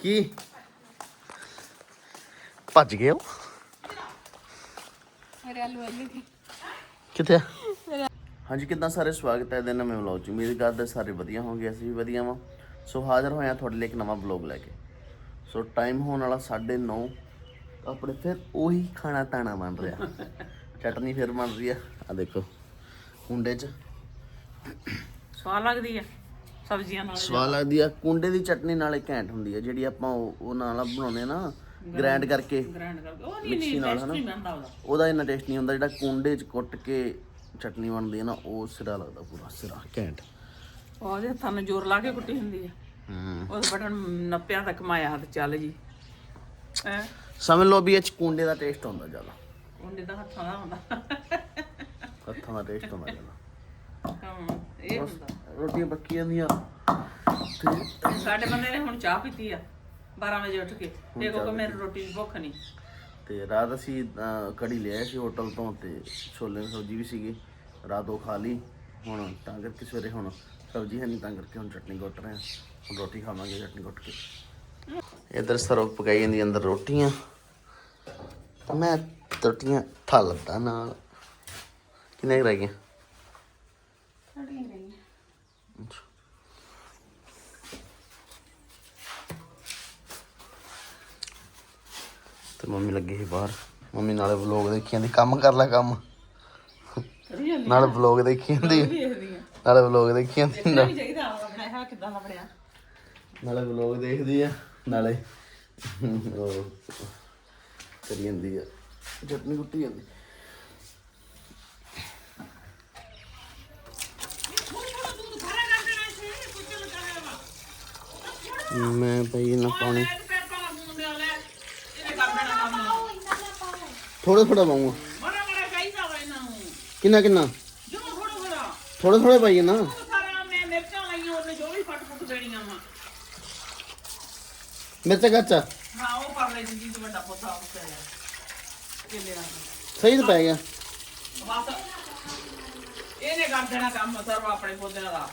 ਕੀ? ਭੱਜ ਗਏ ਹੋ ਮੇਰੇ ਆਲੂ ਆਲੂ ਦੀ ਕਿੱਥੇ ਆ? ਹਾਂਜੀ ਕਿੱਦਾਂ ਸਾਰੇ ਸਵਾਗਤ ਹੈ ਇਹਦੇ ਨਵੇਂ ਵਲੌਗ 'ਚ? ਉਮੀਦ ਕਰਦੇ ਸਾਰੇ ਵਧੀਆ ਹੋਣਗੇ ਅਸੀਂ ਵੀ ਵਧੀਆ ਵਾਂ। ਸੋ ਹਾਜ਼ਰ ਹੋਏ ਹਾਂ ਤੁਹਾਡੇ ਲਈ ਇੱਕ ਨਵਾਂ ਵਲੌਗ ਲੈ ਕੇ। ਸੋ ਟਾਈਮ ਹੋਣ ਵਾਲਾ 9:30 ਆਪਣੇ ਫਿਰ ਉਹੀ ਖਾਣਾ ਤਾਣਾ ਬਣ ਰਿਹਾ। ਚਟਨੀ ਫਿਰ ਬਣ ਰਹੀ ਆ। ਆ ਦੇਖੋ ਕੁੰਡੇ 'ਚ। ਸਵਾਦ ਲੱਗਦੀ ਆ। ਸਬਜ਼ੀਆਂ ਨਾਲ ਸਵਾਦ ਲੱਗਦੀ ਆ। ਕੁੰਡੇ ਦੀ ਚਟਨੀ ਨਾਲੇ ਘੈਂਟ ਹੁੰਦੀ ਆ ਜਿਹੜੀ ਆਪਾਂ ਉਹ ਉਹ ਨਾਲ ਬਣਾਉਂਦੇ ਆ ਨਾ ਗ੍ਰਾਈਂਡ ਕਰਕੇ। ਗ੍ਰੈਂਡ ਕਰਕੇ। ਉਹ ਨਹੀਂ ਮਿਕਸੀ ਨਹੀਂ ਨਾਲ ਟੇਸਟ ਹਨਾ? ਨਹੀਂ ਬਣਦਾ ਉਹਦਾ। ਉਹਦਾ ਇੰਨਾ ਟੇਸਟ ਨਹੀਂ ਹੁੰਦਾ ਜਿਹੜਾ ਕੁੰਡੇ 'ਚ ਕੁੱਟ ਕੇ ਚਟਨੀ ਬਣਦੀ ਹੈ ਨਾ ਉਹ ਸਿਰਾ ਲੱਗਦਾ ਪੂਰਾ ਸਿਰਾ ਘੈਂਟ। ਉਹਦੇ ਹੱਥਾਂ ਨੂੰ ਜ਼ੋਰ ਲਾ ਕੇ ਕੁੱਟੀ ਹੁੰਦੀ ਆ। ਹੂੰ। ਉਹਦੇ ਬਟਨ ਨੱਪਿਆਂ ਤੱਕ ਮਾਇਆ ਹੱਥ ਚੱਲ ਜੀ। ਐ ਸਮਝ ਲਓ ਵੀ ਇਹ 'ਚ ਕੁੰਡੇ ਦਾ ਟੇਸਟ ਹੁੰਦਾ ਜ਼ਿਆਦਾ। ਉਹਦੇ ਦਾ ਹੱਥਾਂ ਦਾ ਹੁੰਦਾ ਹੱਥਾਂ ਦਾ ਟੇਸਟ ਹੁੰਦਾ ਜ਼ਿਆਦਾ। ਹਾਂ, ਇਹ ਹੁੰਦਾ। ਰੋਟੀਆਂ ਪੱਕੀਆਂ ਦੀਆਂ। ਤੇ ਸਾਡੇ ਬੰਦੇ ਨੇ ਹੁਣ ਚਾਹ ਪੀਤੀ ਆ 12 ਵਜੇ ਉੱਠ ਕੇ। ਤੇ ਕੋ ਮੈਨੂੰ ਰੋਟੀ ਦੀ ਭੁੱਖ ਨਹੀਂ। ਤੇ ਰਾਤ ਅਸੀਂ ਅਹ, ਕੜੀ ਲਿਆ ਸੀ ਹੋਟਲ ਤੋਂ ਤੇ ਛੋਲੇ ਦੀ ਸਬਜ਼ੀ ਵੀ ਸੀਗੀ। ਰਾਤ ਉਹ ਖਾ ਲਈ। ਹੁਣ ਤਾਂ ਕਰਕੇ ਸਵੇਰੇ ਹੁਣ ਸਬਜ਼ੀ ਹੈ ਨਹੀਂ ਤਾਂ ਕਰਕੇ ਹੁਣ ਚਟਨੀ ਕੁੱਟ ਰਹੇ ਹਾਂ। ਹੁਣ ਰੋਟੀ ਖਾਵਾਂਗੇ ਚਟਨੀ ਕੁੱਟ ਕੇ। ਇਧਰ ਸਰਵ ਪਕਾਈ ਜਾਂਦੀ ਅੰਦਰ ਰੋਟੀਆਂ। ਮੈਂ ਰੋਟੀਆਂ ਥਲਦਾ ਨਾਲ। ਕਿੰਨੇ ਕੁ ਰਹਿ ਗਈਆਂ ਅੱਛਾ। ਤੇ ਮੰਮੀ ਲੱਗੀ ਸੀ ਬਾਹਰ। ਮੰਮੀ ਨਾਲੇ ਵਲੋਗ ਦੇਖੀ ਜਾਂਦੀ ਕੰਮ ਕਰ ਲੈ ਕੰਮ। ਕਰੀ ਜਾਂਦੀ ਨਾਲੇ ਵਲੋਗ ਦੇਖੀ ਜਾਂਦੀ ਦੇਖਦੀ ਆ। ਨਾਲੇ ਵਲੋਗ ਦੇਖੀ ਜਾਂਦੀ ਨਾ- ਨਹੀਂ ਚਾਹੀਦਾ ਆਪਣਾ ਹੈ ਕਿਦਾਂ ਦਾ ਬਣਿਆ। ਨਾਲੇ ਵਲੋਗ ਦੇਖਦੀ ਆ ਨਾਲੇ ਉਹ ਕਰੀ ਜਾਂਦੀ ਆ। ਚਟਨੀ ਕੁੱਟੀ ਜਾਂਦੀ। ਮੈਂ ਪਈ ਨਾ ਪਾਣੀ। ਥੋੜਾ ਥੋੜਾ ਪਾਉਂਗਾ। ਬੜਾ ਬੜਾ ਚਾਹੀਦਾ ਵਾ ਇਹਨਾਂ ਨੂੰ। ਕਿੰਨਾ ਕਿੰਨਾ? ਜੋ ਥੋੜਾ ਥੋੜਾ ਥੋੜਾ ਥੋੜਾ ਪਾਈਏ ਨਾ ਸਾਰਾ ਮੈਂ ਮਿਰਚਾਂ ਲਾਈਆਂ ਉਹਨੇ ਜੋ ਵੀ ਫਟ ਫੁੱਟ ਦੇਣੀਆਂ ਵਾ। ਮਿਰਚ ਕੱਚਾ ਹਾਂ ਉਹ ਪਰ ਲੈ ਜੀ ਤੇ ਵੱਡਾ ਪੋਤਾ ਉੱਤੇ ਕਿੱਲੇ ਆ ਸਹੀ ਤਾਂ ਪੈ ਗਿਆ। ਬਸ। ਇਹਨੇ ਕਰ ਦੇਣਾ ਕੰਮ ਸਰਵ ਆਪਣੇ ਪੌਦਿਆਂ ਦਾ।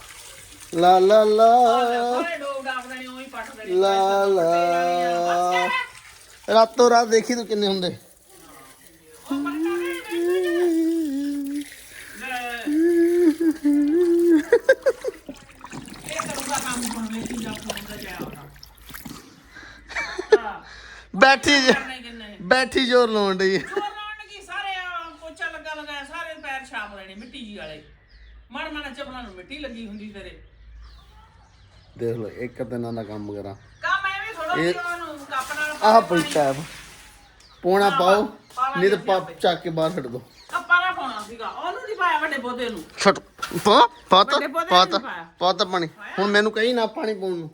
ਲਾ ਲਾ ਲਾ। ਸਾਰੇ ਡਾਬ ਦੇਣੇ ਉਹੀ ਪੱਟ ਦੇਣੇ। ਲਾ ਲਾ। ਰਾਤੋਂ ਰਾਤ ਦੇਖੀ ਤੂੰ ਕਿੰਨੇ ਹੁੰਦੇ। ਬੈਠੀ ਬੈਠੀ ਜੋਰ ਲਾਉਣ ਡਈ। ਚੋਰ ਲਾਉਣ ਕੀ? ਸਾਰੇ ਆ, ਪੋਚਾ ਲੱਗਾ ਲਗਾਇਆ ਸਾਰੇ ਪੈਰ ਛਾਪ ਲੈਣੇ ਮਿੱਟੀ ਜੀ ਵਾਲੇ। ਮੜ ਮੜ ਚੱਪਲਾਂ ਨੂੰ ਮਿੱਟੀ ਲੱਗੀ ਹੁੰਦੀ ਤੇਰੇ ਦੇਖ ਲਓ ਇੱਕ ਦਿਨਾਂ ਦਾ ਕੰਮ ਕਰਾਂ। ਕੰਮ ਐਵੇਂ ਥੋੜਾ ਇਹ- ਜਿਹਾ ਉਹਨੂੰ ਕੱਪ ਨਾਲ ਆਹ ਪਈ ਪੋਣਾ ਪਾਓ। ਨਹੀਂ ਤਾਂ ਅਸੀਂ ਪਾ ਆਪੇ। ਚੱਕ ਕੇ ਬਾਹਰ ਛੱਡ ਦੋ। ਕੱਪਾਂ ਨਾਲ ਪਾਉਣਾ ਸੀਗਾ। ਉਹਨੂੰ ਨਹੀਂ ਪਾਇਆ ਵੱਡੇ ਪੌਦੇ ਨੂੰ। ਛੱਡ ਪਾ ਪਾਤਾ ਵੱਡੇ ਪੌਦੇ ਪਾਤਾ ਨਹੀਂ ਪਾਇਆ। ਪਾਤਾ ਪਾਣੀ। ਹੁਣ ਮੈਨੂੰ ਕਹੀ ਨਾ ਪਾਣੀ ਪਾਉਣ ਨੂੰ।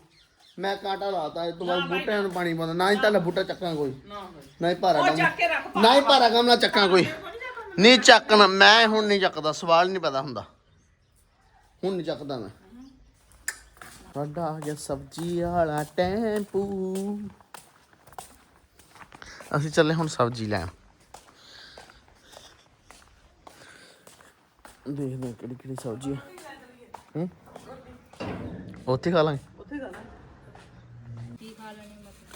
ਮੈਂ ਕਾਂਟਾ ਲਾਤਾ ਇਹ ਤੋਂ ਬਾਅਦ ਬੂਟਿਆਂ ਨੂੰ ਪਾਣੀ ਪਾਉਂਦਾ। ਨਾ ਹੀ ਤਾਂ ਬੂਟਾ ਚੱਕਾਂ ਕੋਈ। ਨਾ ਹੋਵੇ ਨਾ ਹੀ ਭਾਰਾ ਉਹ ਕੰਮ ਚੱਕ ਕੇ ਰੱਖ ਪਾ ਨਾ ਹੀ ਭਾਰਾ ਕੰਮ ਨਾ ਚੱਕਾਂ ਕੋਈ। ਨਹੀਂ ਚੱਕਣਾ ਮੈਂ ਹੁਣ ਨਹੀਂ ਚੱਕਦਾ। ਸਵਾਲ ਨਹੀਂ ਪਤਾ ਹੁੰਦਾ। ਹੁਣ ਨਹੀਂ ਚੱਕਦਾ ਮੈਂ। ਸਾਡਾ ਆ ਗਿਆ ਸਬਜ਼ੀ ਵਾਲਾ ਟੈਂਪੂ। ਅਸੀਂ ਚੱਲੇ ਹੁਣ ਸਬਜ਼ੀ ਲੈਣ। ਦੇਖਦੇ ਹਾਂ ਕਿਹੜੀ ਕਿਹੜੀ ਸਬਜ਼ੀ ਹੈ ਹੂੰ? ਉੱਥੇ ਖਾ ਲਾਂਗੇ। ਉੱਥੇ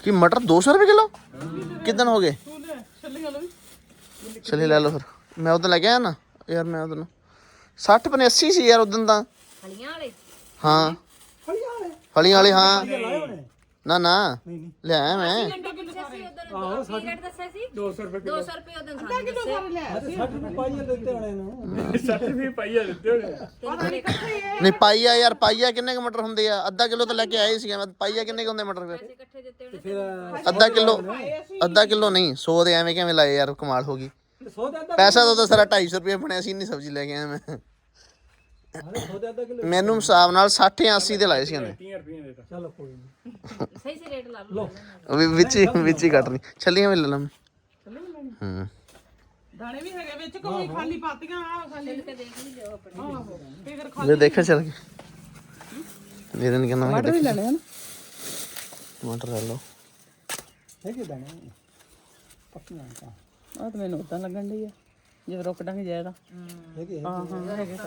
ਕੀ ਮਟਰ 200 ਰੁਪਏ ਕਿਲੋ? ਕਿਦਨ ਹੋ ਗਏ? ਛੱਲੀ ਗੱਲ ਵੀ ਚਲੇ ਲੈ ਲਓ ਫਿਰ। ਮੈਂ ਉਦੋਂ ਲੈ ਕੇ ਆਇਆ ਨਾ ਯਾਰ ਮੈਂ ਉਦੋਂ 60 ਪਨੇ 80 ਸੀ ਯਾਰ ਉਦੋਂ ਤਾਂ। ਹਲੀਆਂ ਵਾਲੇ? ਹਾਂ। ਫਲੀਆਂ ਵਾਲੇ? ਹਾਂ। ਨਾ ਨਾ। ਲੈ ਆਇਆ ਮੈਂ। ਦੱਸਿਆ ਸੀ ਉਦੋਂ ਕੀ ਰੇਟ ਦੱਸਿਆ ਸੀ। 200 ਰੁਪਏ 200 ਰੁਪਏ ਉਦੋਂ ਸਾਨੂੰ ਦੱਸਿਆ। ਨਹੀਂ ਪਾਈਆ ਯਾਰ ਪਾਈਆ ਕਿੰਨੇ ਕ ਮਟਰ ਹੁੰਦੇ ਆ? ਅੱਧਾ ਕਿਲੋ ਤਾਂ ਲੈ ਕੇ ਆਏ ਸੀਗੇ ਮੈਂ ਪਾਈਆ ਕਿੰਨੇ ਕ ਹੁੰਦੇ ਮਟਰ ਫਿਰ? ਇਕੱਠੇ ਦਿੱਤੇ ਉਹਨੇ ਅੱਧਾ ਕਿਲੋ ਅੱਧਾ ਕਿਲੋ ਨਹੀਂ 100 ਦੇ ਐਵੇਂ ਕਿਵੇਂ ਲਾਏ ਯਾਰ ਕਮਾਲ ਹੋ ਗਈ। ਪੈਸਾ ਤਾਂ ਉਹਦਾ ਸਾਰਾ 250 ਰੁਪਏ ਬਣਿਆ ਸੀ ਇੰਨੀ ਸਬਜ਼ੀ ਲੈ ਕੇ ਆਇਆ ਮੈਂ। ਮੈਨੂੰ ਹਿਸਾਬ ਨਾਲ 60 ਜਾਂ 80 ਦੇ ਲਾਏ ਸੀ ਉਹਨੇ। ਸਹੀ ਸੀ ਰੇਟ ਲਾ ਲਓ। ਵੀ ਵਿੱਚ ਹੀ ਵਿੱਚ ਹੀ ਕੱਟ ਲਈ। ਛੱਲੀਆਂ ਵੀ ਲੈ ਲਾਂ ਹੂੰ। ਦਾਣੇ ਵੀ ਹੈਗੇ ਵਿੱਚ ਕੋਈ ਖਾਲੀ ਪਾਤੀਆਂ ਆ ਖਾਲੀ। ਤੇ ਦੇਖ ਵੀ ਲਿਓ ਆਪਣੇ। ਆਹੋ ਫਿਕਰ ਲੈ ਦੇਖਿਆ ਚੱਲ ਕੇ ਮੇਰੇ ਨੇ ਕਹਿੰਦਾ ਮੈਂ ਵੀ ਲੈਣੇ ਹਨ ਟਮਾਟਰ ਲੈ ਲਓ। ਹੈਗੇ ਦਾਣੇ। ਪੱਕੀਆਂ ਤਾਂ। ਆ ਤਾਂ ਮੈਨੂੰ ਉਦਾਂ ਲੱਗਣ ਡਈ ਆ। ਜੇ ਰੁਕ ਡੰਗ ਜਾਏਗਾ ਹਾਂ ਹਾਂ ਹੈਗੇ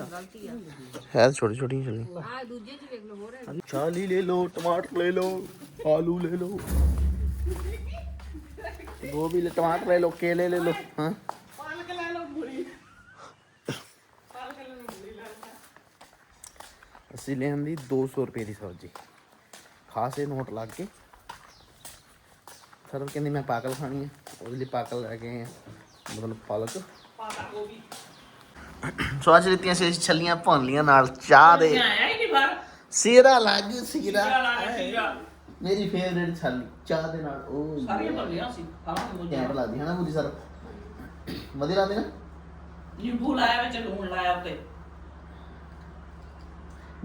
ਹੈ ਛੋਟੀ ਛੋਟੀ ਚਲੀ ਆ ਦੂਜੇ ਚ ਵੇਖ ਲਓ ਹੋਰ ਹੈ। ਛਾਲੀ ਲੈ ਅਸੀਂ ਲਿਆਂਦੀ 200 ਰੁਪਏ ਦੀ ਸਬਜ਼ੀ। ਖਾਸੇ ਨੋਟ ਲੱਗ ਕੇ। ਮੈਂ ਪਾਕਲ ਖਾਣੀ ਹੈ ਉਹਦੇ ਲਈ ਪਾਕਲ ਲੈ ਕੇ ਮਤਲਬ ਪਾਲਕ। ਪਾਤਾ ਗੋਭੀ ਸੋ ਅੱਜ ਲਿੱਤੀਆਂ ਸੀ ਅਸੀਂ ਛੱਲੀਆਂ ਭੁੰਨ ਲੀਆਂ ਨਾਲ ਚਾਹ ਦੇ। ਆਇਆ ਹੀ ਨਹੀਂ ਬਾਹਰ। ਸੀਰਾ ਲੱਗ ਸੀਰਾ ਸੀਗਾ ਮੇਰੀ ਫੇਵਰੇਟ ਛੱਲੀ ਚਾਹ ਦੇ ਨਾਲ। ਉਹ ਸਾਰੀਆਂ ਬੱਲੀਆਂ ਸੀ ਖਾਵਾਂਗੇ ਮੁੰਡੇ ਕੈਂਟ ਲੱਗਦੀ ਹੈ ਨਾ ਪੂਰੀ ਸਰ? ਵਧੀਆ ਲੱਗਦੀ ਨਾ? ਨਿੰਬੂ ਲਾਇਆ ਵਿੱਚ ਲੂਣ ਲਾਇਆ ਉੱਤੇ।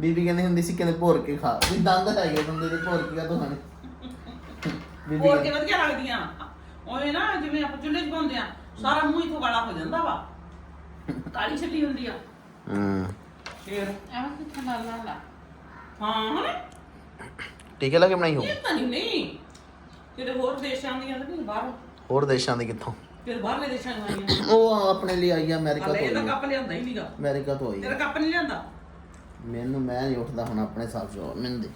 ਬੀਬੀ ਕਹਿੰਦੀ ਹੁੰਦੀ ਸੀ ਕਹਿੰਦੇ ਭੋਰ ਕੇ ਖਾ। ਵੀ ਦੰਦ ਹੈਗੇ ਬੰਦੇ ਦੇ ਭੋਰ ਕੇ ਕਾ ਖਾਣੇ ਬੀਬੀ ਹੋਰ ਕੇ ਵਧੀਆ ਲੱਗਦੀਆਂ। ਓਏ ਨਾ ਜਿਵੇਂ ਆਪਾਂ ਚੁੱਲ੍ਹੇ 'ਚ ਪਾਉਂਦੇ ਆ ਸਾਰਾ ਮੂੰਹ ਇਥੋਂ ਕਾਲਾ ਹੋ ਜਾਂਦਾ ਵਾ। ਕਾਲੀ ਛੱਲੀ ਹੁੰਦੀ ਆ। ਹੂੰ। ਫੇਰ? ਐਵੇਂ ਕਿੱਥੇ ਨਾਲ ਨਾਲ ਲਾ ਹਾਂ ਹਣੇ ਟੀਕੇ ਲਾ ਕੇ ਬਣਾਈ ਹੋ? ਇਹ ਤਾਂ ਨਹੀਂ ਨਹੀਂ। ਕਿਤੇ ਹੋਰ ਦੇਸ਼ਾਂ ਦੀਆਂ ਨਹੀਂ ਬਾਹਰ। ਹੋਰ ਦੇਸ਼ਾਂ ਦੇ ਕਿੱਥੋਂ? ਫਿਰ ਬਾਹਰਲੇ ਦੇਸ਼ਾਂ ਦੀਆਂ ਆਈਆਂ। ਉਹ ਆਪਣੇ ਲਈ ਆਈ ਆ ਅਮਰੀਕਾ ਤੋਂ ਹਲੇ ਇਹਦਾ ਆਈ ਆ। ਕੱਪ ਲਿਆਂਦਾ ਹੀ ਨਹੀਂਗਾ। ਅਮਰੀਕਾ ਤੋਂ ਆਈ ਤੇਰਾ ਆ। ਕੱਪ ਨਹੀਂ ਲਿਆਂਦਾ? ਮੈਨੂੰ ਮੈਂ ਨਹੀਂ ਉੱਠਦਾ ਹੁਣ ਆਪਣੇ ਹਿਸਾਬ ਤੋਂ ਮੈਨੂੰ ਦੇ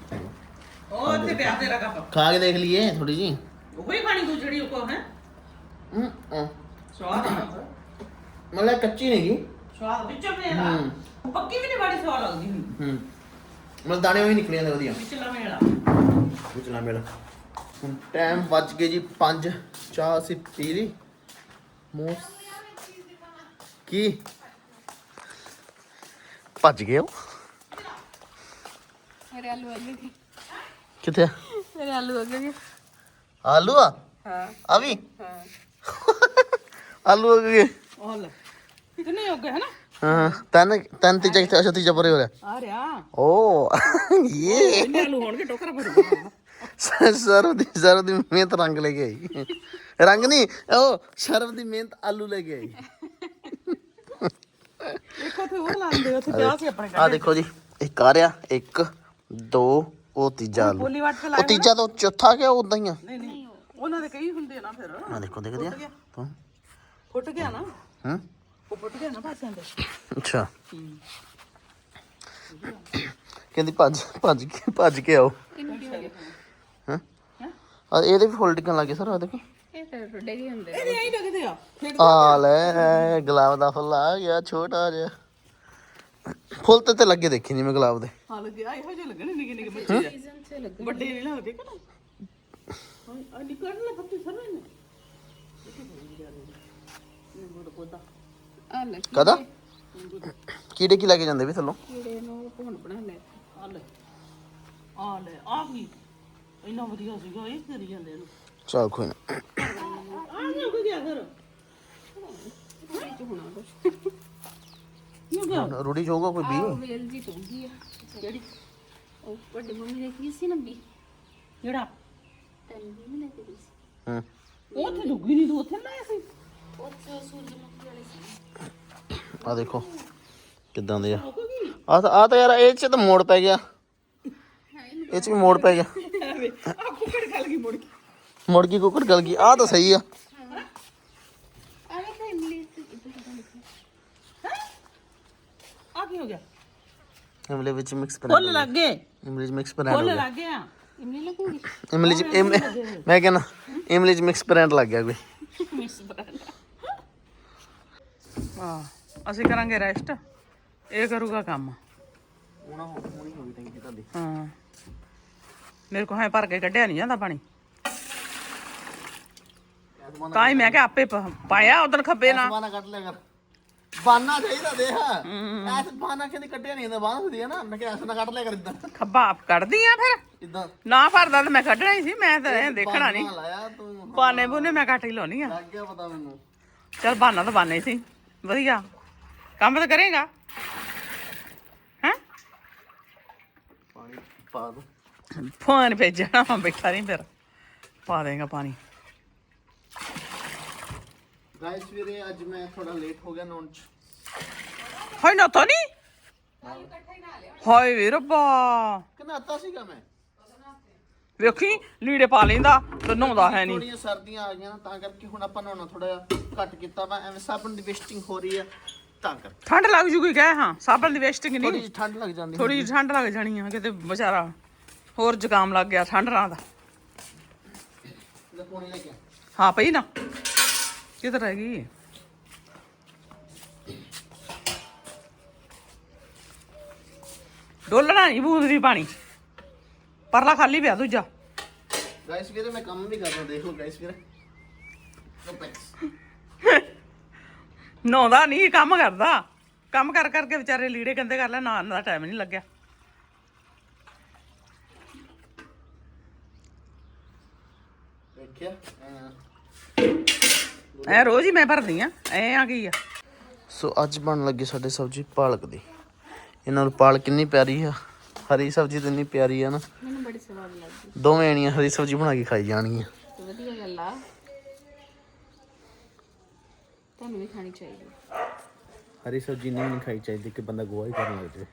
ਉਹ ਇੱਥੇ ਪਿਆ ਤੇਰਾ ਕੱਪ। ਖਾ ਕੇ ਦੇਖ ਲਈਏ ਥੋੜੀ ਜੀ ਉਹ ਹੀ ਖਾਣੀ ਤੂੰ ਜਿਹੜੀ ਉਹ ਕੋ ਹੈ? ਹੂੰ ਹਾਂ। ਸਵਾਦ ਆ ਮਤਲਬ ਕੱਚੀ ਨਹੀਂ ਗਈ ਸਵਾਦ ਵਿੱਚੋਂ ਮੇਲਾ। ਪੱਕੀ ਵੀ ਨਹੀਂ ਬੜੀ ਸਵਾਦ ਲੱਗਦੀ ਹੁੰਦੀ। ਹੂੰ। ਮਤਲਬ ਦਾਣੇ ਵੀ ਨਿਕਲੇ ਜਾਂਦੇ ਵਧੀਆ। ਵਿਚਲਾ ਮੇਲਾ ਪੁੱਛਣਾ ਮੇਰਾ ਹੁਣ ਟਾਈਮ ਵੱਜ ਗਏ ਜੀ 5 ਚਾਹ ਅਸੀਂ ਪੀ ਲਈ। ਮੋਸ ਕੀ? ਭੱਜ ਗਏ ਹੋ ਮੇਰੇ ਆਲੂ ਆ ਗਏ ਕਿੱਥੇ ਆ? ਮੇਰੇ ਆਲੂ ਆ ਗਏ ਆਲੂ ਆ? ਹਾਂ। ਆ ਵੀ? ਹਾਂ। ਆਲੂ ਹੋ ਗਏ ਉਹ ਲੈ ਕਿੰਨੇ ਹੋ ਗਏ ਹਨਾ ਹਾਂ ਤਨ ਤਨ ਤੀਜਾ ਕਿੱਥੇ ਅੱਛਾ ਤੀਜਾ ਪਰੇ ਹੋ ਰਿਹਾ ਆ ਰਿਹਾ ਓ ਇਹ ਇੰਨੇ ਆਲੂ ਹੋਣਗੇ ਟੋਕਰਾ ਭਰ ਸਰਵ ਦੀ ਸਰਵ ਦੀ ਮਿਹਨਤ ਰੰਗ ਲੈ ਕੇ ਆਈ ਰੰਗ ਨਹੀਂ ਉਹ ਸਰਵ ਦੀ ਮਿਹਨਤ ਆਲੂ ਲੈ ਕੇ ਆਈ ਦੇਖੋ ਤੇ ਹੋਰ ਲਾਉਂਦੇ ਉੱਥੇ ਪਿਆ ਸੀ ਆਪਣੇ ਆ ਦੇਖੋ ਜੀ ਇੱਕ ਆ ਰਿਹਾ ਇੱਕ ਦੋ ਉਹ ਤੀਜਾ ਆਲੂ ਉਹ ਤੀਜਾ ਤਾਂ ਚੌਥਾ ਕਿ ਉਦਾਂ ਹੀ ਆ ਨਹੀਂ ਨਹੀਂ ਉਹਨਾਂ ਦੇ ਕਈ ਹੁੰਦੇ ਨਾ ਫਿਰ ਆ ਦੇਖੋ ਦੇਖਦੇ ਆ ਤੂੰ ਫੁੱਟ ਗਿਆ ਨਾ? ਹੂੰ। ਉਹ ਫੁੱਟ ਗਿਆ ਨਾ ਪਾਸਿਆਂ ਦੇ ਅੱਛਾ। ਕਹਿੰਦੀ ਭੱਜ ਭੱਜ ਕੇ ਭੱਜ ਕੇ ਆਓ। ਹਾਂ? ਆ ਇਹਦੇ ਵੀ ਫੋਲਡਿੰਗਾਂ ਲੱਗੇ ਸਰ ਆ ਦੇਖੋ। ਇਹ ਤਾਂ ਟੁੱਟੇ ਗਏ ਹੁੰਦੇ ਇਹ ਨਹੀਂ ਲੱਗਦੇ ਆ। ਆ ਲੈ ਗੁਲਾਬ ਦਾ ਫੁੱਲ ਆ ਗਿਆ ਛੋਟਾ ਜਿਹਾ। ਫੁੱਲ ਤੇ ਤੇ ਲੱਗੇ ਦੇਖੀ ਨਹੀਂ ਮੈਂ ਗੁਲਾਬ ਦੇ। ਹਾਂ ਲੱਗਿਆ ਇਹੋ ਜਿਹੇ ਲੱਗਣੇ ਨਿੱਕੇ ਨਿੱਕੇ ਬੱਚੇ। ਜਿਹੇ। ਸੀਜ਼ਨ ਲੱਗ ਵੱਡੇ ਨਹੀਂ ਲੱਗਦੇ ਕਿ ਨਾ ਆ ਨਿਕਲ ਲੈ ਪੱਤੀ ਸਰ ਨੇ ਆ ਲੈ ਕਦਾ ਕੀੜੇ ਕੀ ਲੈ ਕੇ ਜਾਂਦੇ ਵੀ ਥੱਲੋਂ? ਕੀੜੇ ਨੂੰ ਭੁੰਨ ਬਣਾ ਲੈ ਆ ਲੈ ਆ ਲੈ ਆ ਕੀ ਇੰਨਾ ਵਧੀਆ ਸੀਗਾ ਇਹ ਕਰੀ ਜਾਂਦੇ ਇਹਨੂੰ। ਚਲ ਕੋਈ ਨਾ। ਆ ਕੀ ਹੋ ਗਿਆ ਫਿਰ। ਇਹ ਚ ਹੋਣਾ ਕੁਛ ਕੀ ਹੋ ਗਿਆ ਰੂੜੀ ਚ ਹੋਊਗਾ ਕੋਈ ਵੀ ਉਹ ਵੇਲ ਜੀ ਟੁੱਟੀ ਆ। ਜਿਹੜੀ ਉਹ ਵੱਡੀ ਮੰਮੀ ਨੇ ਕੀ ਸੀ ਨੰਬੀ ਜਿਹੜਾ? ਤੈਨੂੰ ਵੀ ਲੈ ਕੇ ਸੀ। ਹੂੰ। ਉਹ ਉੱਥੇ ਡੁੱਗੀ ਨਹੀਂ ਤੂੰ ਉੱਥੇ ਲਾਇਆ ਸੀ? ਸੂਰਜਮੁਖੀ ਵਾਲੀ ਸੀ ਆ ਦੇਖੋ ਕਿੱਦਾਂ ਦੇ ਆ। ਆ ਤਾਂ ਆ ਤਾਂ ਯਾਰ ਇਹ ਚ ਤਾਂ ਮੋੜ ਪੈ ਗਿਆ। ਇਹ ਚ ਵੀ ਮੋੜ ਪੈ ਗਿਆ। ਆ ਕੁੱਕੜ ਗੱਲ ਕੀ ਮੁੜ ਕੇ ਮੁੜ ਗਈ ਕੁੱਕੜ ਗਲ ਗਈ। ਆ ਤਾਂ ਸਹੀ ਆ। ਇਮਲੀ ਤੇ ਕਿੱਦਾਂ ਦਾ ਲਿਖਿਆ ਆ ਕੀ ਹੋ ਗਿਆ ਇਮਲੀ ਵਿੱਚ ਮਿਕਸ ਫੁੱਲ ਬਣਾ ਲੱਗ ਗਏ ਇਮਲੀ ਚ ਮਿਕਸ ਬਣਾ ਫੁੱਲ ਲੱਗ ਇਮਲੀ ਲੱਗੂਗੀ ਇਮਲੀ ਮੈਂ ਕਹਿੰਦਾ ਇਮਲੀ ਚ ਮਿਕਸ ਬ੍ਰਾਂਡ ਲੱਗ ਗਿਆ ਕੋਈ। ਅਸੀਂ ਕਰਾਂਗੇ ਰੈਸਟ ਇਹ ਕਰੂਗਾ ਕੰਮ। ਹੋਣਾ ਹੋਣੀ ਹੋਈ ਟੈਂਕੀ ਤੁਹਾਡੀ। ਹਾਂ। ਮੇਰੇ ਕੋਲ ਹੈ ਭਰ ਕੇ ਕੱਢਿਆ ਨਹੀਂ ਜਾਂਦਾ ਪਾਣੀ। ਤਾਂ ਹੀ ਮੈਂ ਕਿਹਾ ਆਪੇ ਪ- ਪਾਇਆ ਉਧਰ ਖੱਬੇ ਨਾ ਬਾਨਾ ਕੱਢ ਲਿਆ ਕਰ। ਬਾਨਾ ਚਾਹੀਦਾ ਦੇਖ। ਐਸ ਬਾਨਾ ਕਿਤੇ ਕੱਢਿਆ ਨਹੀਂ ਹੁੰਦਾ ਬਾਨਾ ਹੁੰਦੀ ਹੈ ਨਾ। ਮੈਂ ਕਿਹਾ ਐਸ ਨਾ ਕੱਢ ਲਿਆ ਕਰ ਇਦਾਂ। ਖੱਬਾ ਆਪ ਕੱਢਦੀ ਆ ਫਿਰ। ਇਦਾਂ। ਨਾ ਭਰਦਾ ਤਾਂ ਮੈਂ ਕੱਢਣਾ ਹੀ ਸੀ ਮੈਂ ਤਾਂ ਇਹ ਦੇਖਣਾ ਨਹੀਂ। ਲਾਇਆ ਤੂੰ। ਬਾਨੇ ਬੁਨੇ ਮੈਂ ਕੱਟ ਹੀ ਲਾਉਣੀ ਆ। ਲੱਗ ਗਿਆ ਪਤਾ ਮੈਨੂੰ। ਚਲ ਬਾਨਾ ਤਾਂ ਬਾਨਾ ਹੀ ਸੀ। ਵਧੀਆ ਕੰਮ ਤਾਂ ਕਰੇਗਾ ਹੈ ਪਾਣੀ ਪਾ ਦੋ ਫੋਨ ਭੇਜਣਾ ਮੈਂ ਬੈਠਾ ਨਹੀਂ ਫਿਰ ਪਾ ਦੇਗਾ ਪਾਣੀ ਗਾਇਸ ਵੀਰੇ ਅੱਜ ਮੈਂ ਥੋੜਾ ਲੇਟ ਹੋ ਗਿਆ ਨੌਨ ਚ ਹਾਏ ਨਾ ਤਾਂ ਨਹੀਂ ਹਾਏ ਵੇ ਰੱਬਾ ਕਨਾਤਾ ਸੀਗਾ ਮੈਂ ਵੇਖੀ ਲੀੜੇ ਪਾ ਲੈਂਦਾ ਤੇ ਨਹਾਉਂਦਾ ਹੈ ਨਹੀਂ। ਥੋੜੀਆਂ ਸਰਦੀਆਂ ਆ ਗਈਆਂ ਨਾ ਤਾਂ ਕਰਕੇ ਹੁਣ ਆਪਾਂ ਨਹਾਉਣਾ ਥੋੜਾ ਜਿਹਾ ਘੱਟ ਕੀਤਾ ਵਾ ਐਵੇਂ ਸਾਬਣ ਦੀ ਵੇਸਟਿੰਗ ਹੋ ਰਹੀ ਆ ਤਾਂ ਕਰਕੇ। ਠੰਡ ਲੱਗ ਜੂਗੀ ਕਹਿ ਹਾਂ ਸਾਬਣ ਦੀ ਵੇਸਟਿੰਗ ਥੋੜੀ ਨਹੀਂ ਜਿਹੀ ਠੰਡ ਲੱਗ ਜਾਂਦੀ ਥੋੜੀ ਜਿਹੀ ਠੰਡ ਲੱਗ ਜਾਣੀ ਆ ਕਿਤੇ ਵਿਚਾਰਾ ਹੋਰ ਜ਼ੁਕਾਮ ਲੱਗ ਗਿਆ ਠੰਡ ਰਾਂ ਦਾ। ਲੈ ਪੋਣੀ ਲੈ ਕੇ ਆ। ਹਾਂ ਪਈ ਨਾ। ਕਿੱਧਰ ਰਹਿ ਗਈ? ਡੋਲਣਾ ਨਹੀਂ ਬੂੰਦ ਦੀ ਪਾਣੀ। ਪਰਲਾ ਖਾਲੀ ਪਿਆ ਦੂਜਾ। ਗਾਇਸ ਵੀਰੇ ਮੈਂ ਕੰਮ ਵੀ ਕਰ ਰਿਹਾ ਦੇਖ ਗਾਇਸ ਵੀਰੇ। ਨਹਾਉਂਦਾ ਨਹੀਂ ਕੰਮ ਕਰਦਾ। ਕੰਮ ਕਰ ਕਰਕੇ ਵਿਚਾਰੇ ਲੀੜੇ ਗੰਦੇ ਕਰ ਲੈ ਨਹਾਉਣ ਦਾ ਟਾਈਮ ਨਹੀਂ ਲੱਗਿਆ। ਦੇਖਿਆ ਐ। ਰੋਜ਼ ਹੀ ਮੈਂ ਭਰਦੀ ਆ ਐ ਆ ਗਈ ਆ। ਸੋ ਅੱਜ ਬਣ ਲੱਗੀ ਸਾਡੇ ਸਬਜ਼ੀ ਪਾਲਕ ਦੀ। ਇਹਨਾਂ ਨੂੰ ਪਾਲਕ ਕਿੰਨੀ ਪਿਆਰੀ ਆ। ਹਰੀ ਸਬਜ਼ੀ ਤਾਂ ਇੰਨੀ ਪਿਆਰੀ ਆ ਨਾ। ਮੈਨੂੰ ਬੜੀ ਸਵਾਦ ਲੱਗਦੀ। ਦੋਵੇਂ ਜਣੀਆਂ ਹਰੀ ਸਬਜ਼ੀ ਬਣਾ ਕੇ ਖਾਈ ਜਾਣਗੀਆਂ। ਵਧੀਆ ਗੱਲ ਆ। ਤੁਹਾਨੂੰ ਵੀ ਖਾਣੀ ਚਾਹੀਦੀ। ਹਰੀ ਸਬਜ਼ੀ ਨਹੀਂ ਨਹੀਂ ਖਾਈ ਚਾਹੀਦੀ ਕਿ ਬੰਦਾ ਗੋਆ ਹੀ ਕਰਨ ਲੱਗ ਜਾਏ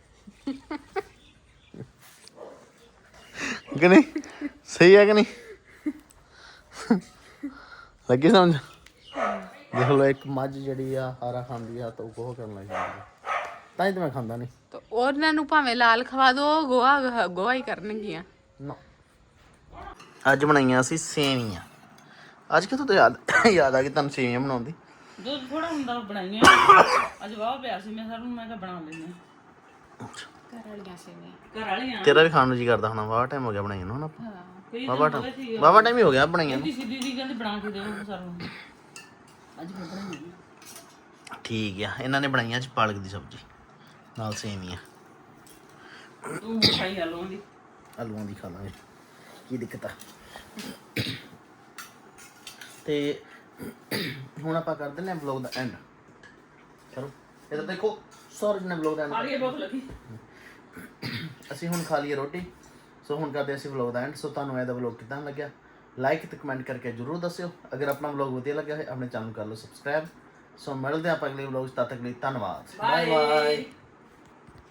ਕਿ ਨਹੀਂ? ਸਹੀ ਹੈ ਕਿ ਨਹੀਂ? ਲੱਗੀ ਸਮਝ? ਦੇਖ ਲਓ ਇੱਕ ਮੱਝ ਜਿਹੜੀ ਆ ਹਾਰਾ ਖਾਂਦੀ ਆ ਤਾਂ ਉਹ ਗੋਹਾ ਕਰਨ ਲੱਗ ਜਾਂਦੀ ਆ। ਤਾਂ ਹੀ ਤਾਂ ਮੈਂ ਖਾਂਦਾ ਨਹੀਂ। ਤਾਂ ਉਹਨਾਂ ਨੂੰ ਭਾਵੇਂ ਲਾਲ ਖਵਾ ਦੋ ਗੋਆ ਗੋਆ ਹੀ ਕਰਨਗੀਆਂ। ਨਾ। ਅੱਜ ਬਣਾਈਆਂ ਸੀ ਸੇਵੀਆਂ। ਅੱਜ ਕਿਥੋਂ ਤੇ ਯਾਦ ਯਾਦ ਆ ਗਈ ਤੁਹਾਨੂੰ ਸੇਵੀਆਂ ਬਣਾਉਣ ਦੀ? ਦੁੱਧ ਥੋੜਾ ਹੁੰਦਾ ਬਣਾਈਆਂ। ਅੱਜ ਵਾਹ ਪਿਆ ਸੀ ਮੈਂ ਸਰ ਨੂੰ ਮੈਂ ਕਿਹਾ ਬਣਾ ਲੈਂਦੇ ਘਰ ਵਾਲੀਆਂ ਸੇਵੀਆਂ। ਘਰ ਵਾਲੀਆਂ? ਤੇਰਾ ਵੀ ਖਾਣ ਨੂੰ ਜੀ ਕਰਦਾ ਹੋਣਾ ਵਾਹ ਟਾਈਮ ਹੋ ਗਿਆ ਬਣਾਈਆਂ ਨੂੰ ਹਨਾ ਕਈ ਵਾਵਾ ਟਾਈਮ ਵਾਵਾ ਟਾਈਮ ਹੀ ਹੋ ਗਿਆ ਬਣਾਈਆਂ ਨੂੰ। ਦੀ ਸਿੱਧੀ ਦੀ ਕਹਿੰਦੀ ਬਣਾ ਕੇ ਦਿਓ ਸਰ ਨੂੰ ਅੱਜ ਮੈਂ ਬਣਾਈਆਂ ਠੀਕ ਆ ਇਹਨਾਂ ਨੇ ਬਣਾਈਆਂ ਅੱਜ ਪਾਲਕ ਦੀ ਸਬਜ਼ੀ। ਨਾਲ ਸੇਵੀਆਂ ਤੂੰ ਖਾਈ ਆਲੂਆਂ ਦੀ। ਆਲੂਆਂ ਦੀ ਖਾ ਲਾਂਗੇ। ਕੀ ਦਿੱਕਤ ਆ? ਤੇ ਹੁਣ ਆਪਾਂ ਕਰ ਦਿੰਦੇ ਹਾਂ ਵਲੌਗ ਦਾ ਐਂਡ ਚਲੋ ਇਧਰ ਦੇਖੋ ਸੌਰਜ ਨੇ ਵਲੌਗ ਦਾ ਐਂਡ ਖਾਲੀ ਬਹੁਤ ਲੱਗੀ। ਅਸੀਂ ਹੁਣ ਖਾ ਲਈਏ ਰੋਟੀ। ਸੋ ਹੁਣ ਕਰਦੇ ਅਸੀਂ ਵਲੌਗ ਦਾ ਐਂਡ ਸੋ ਤੁਹਾਨੂੰ ਇਹਦਾ ਵਲੌਗ ਕਿਦਾਂ ਲੱਗਿਆ? ਲਾਈਕ ਤੇ ਕਮੈਂਟ ਕਰਕੇ ਜਰੂਰ ਦੱਸਿਓ। ਅਗਰ ਆਪਣਾ ਵਲੌਗ ਵਧੀਆ ਲੱਗਿਆ ਹੈ ਆਪਣੇ ਚੈਨਲ ਕਰ ਲਓ ਸਬਸਕ੍ਰਾਈਬ ਸੋ ਮਿਲਦੇ ਆਪਾਂ ਅਗਲੇ ਵਲੌਗ ਤੱਕ ਲਈ ਧੰਨਵਾਦ। Bye bye